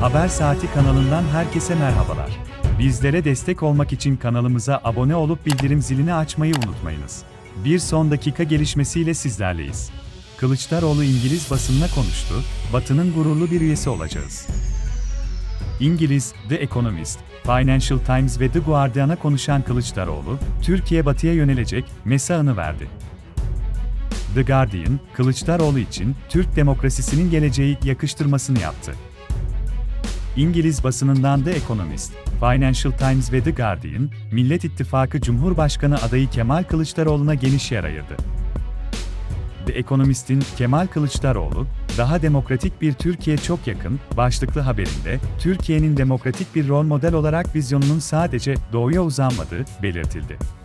Haber Saati kanalından herkese merhabalar. Bizlere destek olmak için kanalımıza abone olup bildirim zilini açmayı unutmayınız. Bir son dakika gelişmesiyle sizlerleyiz. Kılıçdaroğlu İngiliz basınına konuştu, Batı'nın gururlu bir üyesi olacağız. İngiliz, The Economist, Financial Times ve The Guardian'a konuşan Kılıçdaroğlu, Türkiye batıya yönelecek mesajını verdi. The Guardian, Kılıçdaroğlu için Türk demokrasisinin geleceği yakıştırmasını yaptı. İngiliz basınından The Economist, Financial Times ve The Guardian, Millet İttifakı Cumhurbaşkanı adayı Kemal Kılıçdaroğlu'na geniş yer ayırdı. The Economist'in Kemal Kılıçdaroğlu, daha demokratik bir Türkiye çok yakın, başlıklı haberinde, Türkiye'nin demokratik bir rol model olarak vizyonunun sadece doğuya uzanmadığı belirtildi.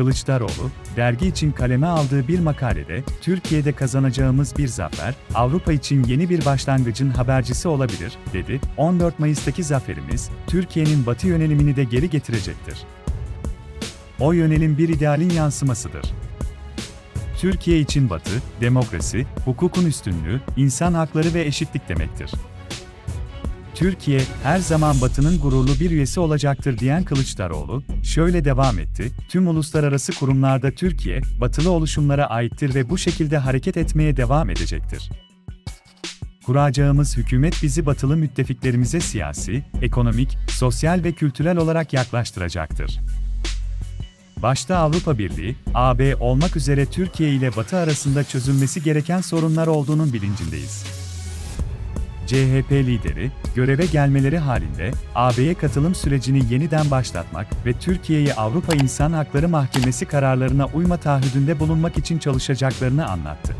Kılıçdaroğlu, dergi için kaleme aldığı bir makalede, Türkiye'de kazanacağımız bir zafer, Avrupa için yeni bir başlangıcın habercisi olabilir, dedi. 14 Mayıs'taki zaferimiz, Türkiye'nin batı yönelimini de geri getirecektir. O yönelim bir idealin yansımasıdır. Türkiye için batı, demokrasi, hukukun üstünlüğü, insan hakları ve eşitlik demektir. Türkiye, her zaman Batı'nın gururlu bir üyesi olacaktır diyen Kılıçdaroğlu, şöyle devam etti, tüm uluslararası kurumlarda Türkiye, batılı oluşumlara aittir ve bu şekilde hareket etmeye devam edecektir. Kuracağımız hükümet bizi batılı müttefiklerimize siyasi, ekonomik, sosyal ve kültürel olarak yaklaştıracaktır. Başta Avrupa Birliği, AB olmak üzere Türkiye ile Batı arasında çözülmesi gereken sorunlar olduğunun bilincindeyiz. CHP lideri, göreve gelmeleri halinde AB'ye katılım sürecini yeniden başlatmak ve Türkiye'yi Avrupa İnsan Hakları Mahkemesi kararlarına uyma taahhüdünde bulunmak için çalışacaklarını anlattı.